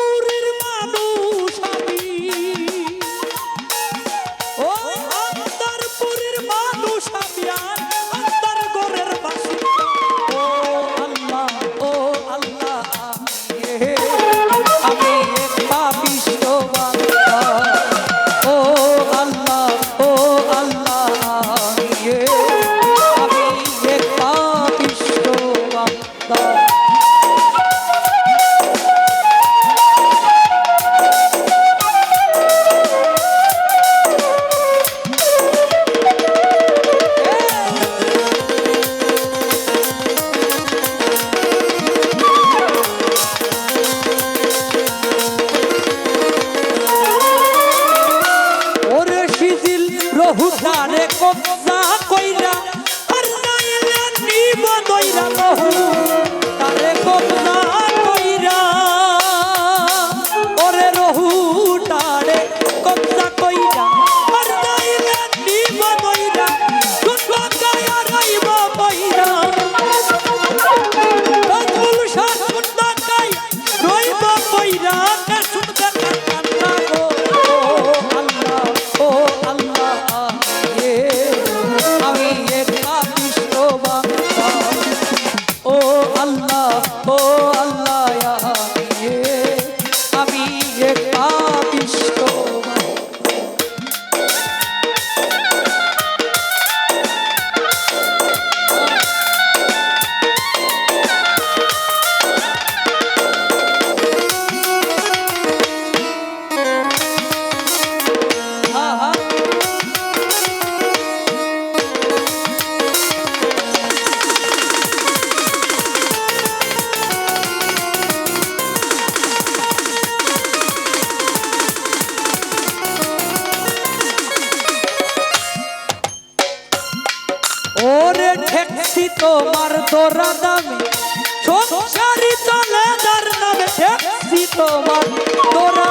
Victory! না কইরা, আর নাইলে নিব দইরা লহু তারে না কইরা, ওরে রহু তারে কবজা কইরা, আর নাইলে নিব দইরা। শুনবা গায়া রইব বইরা ওরে ঠেকছি তোমার তোরা দামি। সংসারী চলে তার নামে ঠেকছি তোমার তোরা।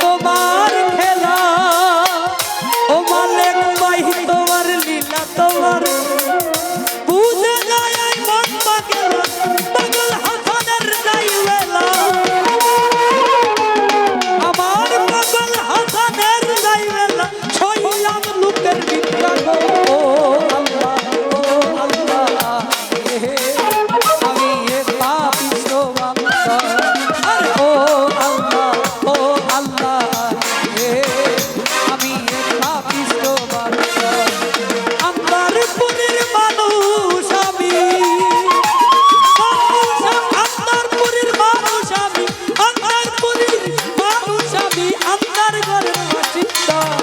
তোমার 있다.